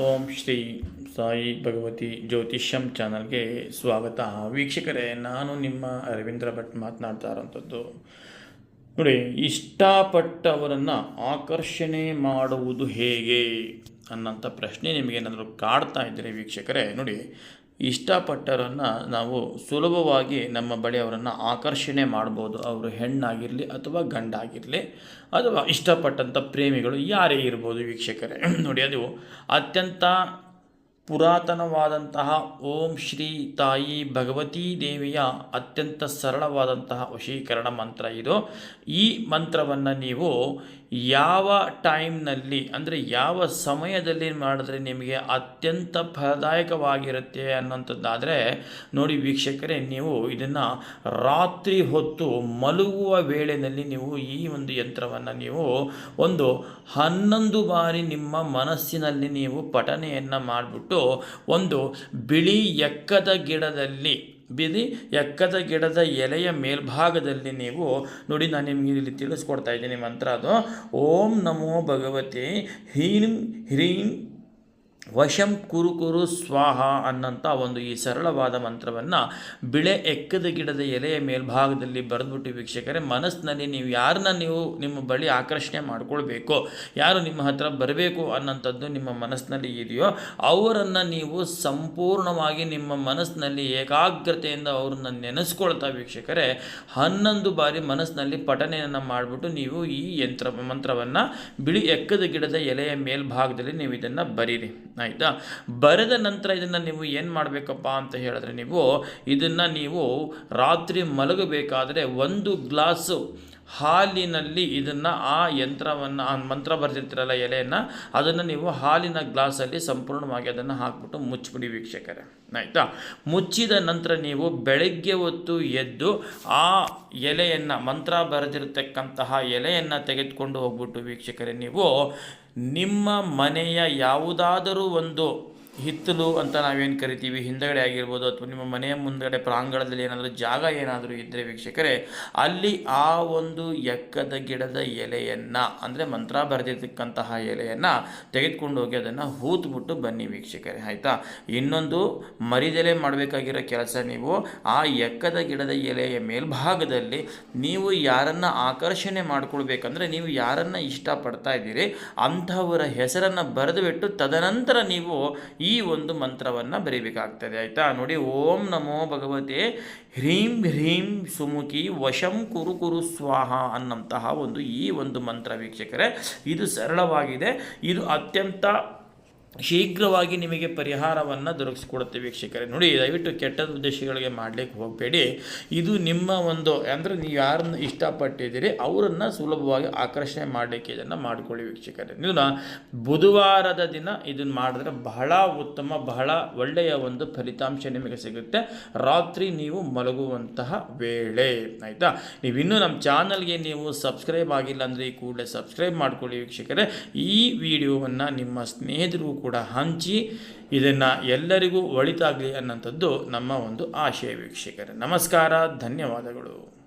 ಓಂ ಶ್ರೀ ಸಾಯಿ ಭಗವತಿ ಜ್ಯೋತಿಷ್ಯಂ ಚಾನಲ್ಗೆ ಸ್ವಾಗತ. ವೀಕ್ಷಕರೇ, ನಾನು ನಿಮ್ಮ ಅರವಿಂದ್ರ ಭಟ್ ಮಾತನಾಡ್ತಾ ಇರೋಂಥದ್ದು. ನೋಡಿ, ಇಷ್ಟಪಟ್ಟವರನ್ನು ಆಕರ್ಷಣೆ ಮಾಡುವುದು ಹೇಗೆ ಅನ್ನೋಂಥ ಪ್ರಶ್ನೆ ನಿಮಗೇನಾದರೂ ಕಾಡ್ತಾ ಇದ್ದರೆ ವೀಕ್ಷಕರೇ, ನೋಡಿ ಇಷ್ಟಪಟ್ಟವರನ್ನು ನಾವು ಸುಲಭವಾಗಿ ನಮ್ಮ ಬಳಿ ಅವರನ್ನು ಆಕರ್ಷಣೆ ಮಾಡ್ಬೋದು. ಅವರು ಹೆಣ್ಣಾಗಿರಲಿ ಅಥವಾ ಗಂಡಾಗಿರಲಿ ಅಥವಾ ಇಷ್ಟಪಟ್ಟಂಥ ಪ್ರೇಮಿಗಳು ಯಾರೇ ಇರ್ಬೋದು ವೀಕ್ಷಕರೇ. ನೋಡಿ, ಅದು ಅತ್ಯಂತ ಪುರಾತನವಾದಂತಹ ಓಂ ಶ್ರೀ ತಾಯಿ ಭಗವತೀ ದೇವಿಯ ಅತ್ಯಂತ ಸರಳವಾದಂತಹ ವಶೀಕರಣ ಮಂತ್ರ ಇದು. ಈ ಮಂತ್ರವನ್ನು ನೀವು ಯಾವ ಟೈಮ್ನಲ್ಲಿ ಅಂದರೆ ಯಾವ ಸಮಯದಲ್ಲಿ ಮಾಡಿದ್ರೆ ನಿಮಗೆ ಅತ್ಯಂತ ಫಲದಾಯಕವಾಗಿರುತ್ತೆ ಅನ್ನೋಂಥದ್ದಾದರೆ ನೋಡಿ ವೀಕ್ಷಕರೇ, ನೀವು ಇದನ್ನು ರಾತ್ರಿ ಹೊತ್ತು ಮಲಗುವ ವೇಳೆಯಲ್ಲಿ ನೀವು ಈ ಒಂದು ಯಂತ್ರವನ್ನು ನೀವು ಒಂದು ಹನ್ನೊಂದು ಬಾರಿ ನಿಮ್ಮ ಮನಸ್ಸಿನಲ್ಲಿ ನೀವು ಪಠನೆಯನ್ನು ಮಾಡಿಬಿಟ್ಟು ಒಂದು ಬಿಳಿ ಎಕ್ಕದ ಗಿಡದಲ್ಲಿ ಬಿದಿ ಎಕ್ಕದ ಗಿಡದ ಎಲೆಯ ಮೇಲ್ಭಾಗದಲ್ಲಿ ನೀವು ನೋಡಿ ನಾನು ನಿಮಗೆ ಇಲ್ಲಿ ತಿಳಿಸ್ಕೊಡ್ತಾ ಇದ್ದೀನಿ ಮಂತ್ರ ಅದು. ಓಂ ನಮೋ ಭಗವತಿ ಹೀಂ ಹ್ರೀಂ ವಶಂ ಕುರು ಕುರು ಸ್ವಾಹ ಅನ್ನಂಥ ಒಂದು ಈ ಸರಳವಾದ ಮಂತ್ರವನ್ನು ಬಿಳೆ ಎಕ್ಕದ ಗಿಡದ ಎಲೆಯ ಮೇಲ್ಭಾಗದಲ್ಲಿ ಬರೆದ್ಬಿಟ್ಟು ವೀಕ್ಷಕರೇ, ಮನಸ್ಸಿನಲ್ಲಿ ನೀವು ಯಾರನ್ನ ನೀವು ನಿಮ್ಮ ಬಳಿ ಆಕರ್ಷಣೆ ಮಾಡ್ಕೊಳ್ಬೇಕು, ಯಾರು ನಿಮ್ಮ ಹತ್ರ ಬರಬೇಕು ಅನ್ನೋಂಥದ್ದು ನಿಮ್ಮ ಮನಸ್ಸಿನಲ್ಲಿ ಇದೆಯೋ, ಅವರನ್ನು ನೀವು ಸಂಪೂರ್ಣವಾಗಿ ನಿಮ್ಮ ಮನಸ್ಸಿನಲ್ಲಿ ಏಕಾಗ್ರತೆಯಿಂದ ಅವ್ರನ್ನ ನೆನೆಸ್ಕೊಳ್ತಾ ವೀಕ್ಷಕರೇ, ಹನ್ನೊಂದು ಬಾರಿ ಮನಸ್ಸಿನಲ್ಲಿ ಪಠನೆಯನ್ನು ಮಾಡಿಬಿಟ್ಟು ನೀವು ಈ ಯಂತ್ರ, ಮಂತ್ರವನ್ನು ಬಿಳಿ ಎಕ್ಕದ ಗಿಡದ ಎಲೆಯ ಮೇಲ್ಭಾಗದಲ್ಲಿ ನೀವು ಇದನ್ನು ಬರೀರಿ. ಆಯಿತಾ? ಬರೆದ ನಂತರ ಇದನ್ನು ನೀವು ಏನು ಮಾಡಬೇಕಪ್ಪ ಅಂತ ಹೇಳಿದ್ರೆ ನೀವು ಇದನ್ನು ನೀವು ರಾತ್ರಿ ಮಲಗಬೇಕಾದರೆ ಒಂದು ಗ್ಲಾಸು ಹಾಲಿನಲ್ಲಿ ಇದನ್ನು ಆ ಯಂತ್ರವನ್ನು, ಆ ಮಂತ್ರ ಬರೆದಿರ್ತೀರಲ್ಲ ಎಲೆಯನ್ನು, ಅದನ್ನು ನೀವು ಹಾಲಿನ ಗ್ಲಾಸಲ್ಲಿ ಸಂಪೂರ್ಣವಾಗಿ ಅದನ್ನು ಹಾಕ್ಬಿಟ್ಟು ಮುಚ್ಚಿಬಿಡಿ ವೀಕ್ಷಕರೇ. ಆಯಿತಾ? ಮುಚ್ಚಿದ ನಂತರ ನೀವು ಬೆಳಗ್ಗೆ ಹೊತ್ತು ಎದ್ದು ಆ ಎಲೆಯನ್ನು, ಮಂತ್ರ ಬರೆದಿರತಕ್ಕಂತಹ ಎಲೆಯನ್ನು ತೆಗೆದುಕೊಂಡು ಹೋಗ್ಬಿಟ್ಟು ವೀಕ್ಷಕರೇ, ನೀವು ನಿಮ್ಮ ಮನೆಯ ಯಾವುದಾದರೂ ಒಂದು ಹಿತ್ತಲು ಅಂತ ನಾವೇನು ಕರಿತೀವಿ? ಹಿಂದಗಡೆ ಆಗಿರ್ಬೋದು ಅಥವಾ ನಿಮ್ಮ ಮನೆಯ ಮುಂದಗಡೆ ಪ್ರಾಂಗಣದಲ್ಲಿ ಏನಾದರೂ ಜಾಗ ಏನಾದರೂ ಇದ್ದರೆ ವೀಕ್ಷಕರೇ, ಅಲ್ಲಿ ಆ ಒಂದು ಎಕ್ಕದ ಗಿಡದ ಎಲೆಯನ್ನು, ಅಂದರೆ ಮಂತ್ರ ಬರೆದಿರ್ತಕ್ಕಂತಹ ಎಲೆಯನ್ನು ತೆಗೆದುಕೊಂಡು ಹೋಗಿ ಅದನ್ನು ಹೂತ್ಬಿಟ್ಟು ಬನ್ನಿ ವೀಕ್ಷಕರೇ, ಆಯಿತಾ? ಇನ್ನೊಂದು ಮರಿದೆಲೆ ಮಾಡಬೇಕಾಗಿರೋ ಕೆಲಸ ನೀವು, ಆ ಎಕ್ಕದ ಗಿಡದ ಎಲೆಯ ಮೇಲ್ಭಾಗದಲ್ಲಿ ನೀವು ಯಾರನ್ನು ಆಕರ್ಷಣೆ ಮಾಡಿಕೊಳ್ಬೇಕಂದ್ರೆ ನೀವು ಯಾರನ್ನು ಇಷ್ಟಪಡ್ತಾ ಇದ್ದೀರಿ, ಅಂಥವರ ಹೆಸರನ್ನು ಬರೆದು ಬಿಟ್ಟು ತದನಂತರ ನೀವು ಒಂದು ಮಂತ್ರವನ್ನು ಬರೀಬೇಕಾಗ್ತದೆ, ಆಯಿತಾ? ನೋಡಿ, ಓಂ ನಮೋ ಭಗವತೆ ಹ್ರೀಂ ಹ್ರೀಂ ಸುಮುಖಿ ವಶಂ ಕುರು ಕುರು ಸ್ವಾಹ ಅನ್ನಂತಹ ಒಂದು ಈ ಒಂದು ಮಂತ್ರ ವೀಕ್ಷಕರೇ. ಇದು ಸರಳವಾಗಿದೆ. ಇದು ಅತ್ಯಂತ ಶೀಘ್ರವಾಗಿ ನಿಮಗೆ ಪರಿಹಾರವನ್ನು ದೊರಕಿಸ್ಕೊಡುತ್ತೆ ವೀಕ್ಷಕರೇ. ನೋಡಿ, ದಯವಿಟ್ಟು ಕೆಟ್ಟ ಉದ್ದೇಶಗಳಿಗೆ ಮಾಡಲಿಕ್ಕೆ ಹೋಗಬೇಡಿ. ಇದು ನಿಮ್ಮ ಒಂದು, ಅಂದರೆ ನೀವು ಯಾರನ್ನು ಇಷ್ಟಪಟ್ಟಿದ್ದೀರಿ, ಅವರನ್ನು ಸುಲಭವಾಗಿ ಆಕರ್ಷಣೆ ಮಾಡಲಿಕ್ಕೆ ಇದನ್ನು ಮಾಡಿಕೊಳ್ಳಿ ವೀಕ್ಷಕರೇ. ನೀವು ಬುಧವಾರದ ದಿನ ಇದನ್ನು ಮಾಡಿದ್ರೆ ಬಹಳ ಉತ್ತಮ, ಬಹಳ ಒಳ್ಳೆಯ ಒಂದು ಫಲಿತಾಂಶ ನಿಮಗೆ ಸಿಗುತ್ತೆ. ರಾತ್ರಿ ನೀವು ಮಲಗುವಂತಹ ವೇಳೆ, ಆಯಿತಾ? ನೀವು ಇನ್ನೂ ನಮ್ಮ ಚಾನಲ್ಗೆ ನೀವು ಸಬ್ಸ್ಕ್ರೈಬ್ ಆಗಿಲ್ಲ ಅಂದರೆ ಈ ಕೂಡಲೇ ಸಬ್ಸ್ಕ್ರೈಬ್ ಮಾಡಿಕೊಳ್ಳಿ ವೀಕ್ಷಕರೇ. ಈ ವಿಡಿಯೋವನ್ನು ನಿಮ್ಮ ಸ್ನೇಹಿತರಿಗೂ ಕೂಡ ಹಂಚಿ ಇದನ್ನು ಎಲ್ಲರಿಗೂ ಒಳಿತಾಗಲಿ ಅನ್ನೋಂಥದ್ದು ನಮ್ಮ ಒಂದು ಆಶಯ ವೀಕ್ಷಕರೇ. ನಮಸ್ಕಾರ ಧನ್ಯವಾದಗಳು.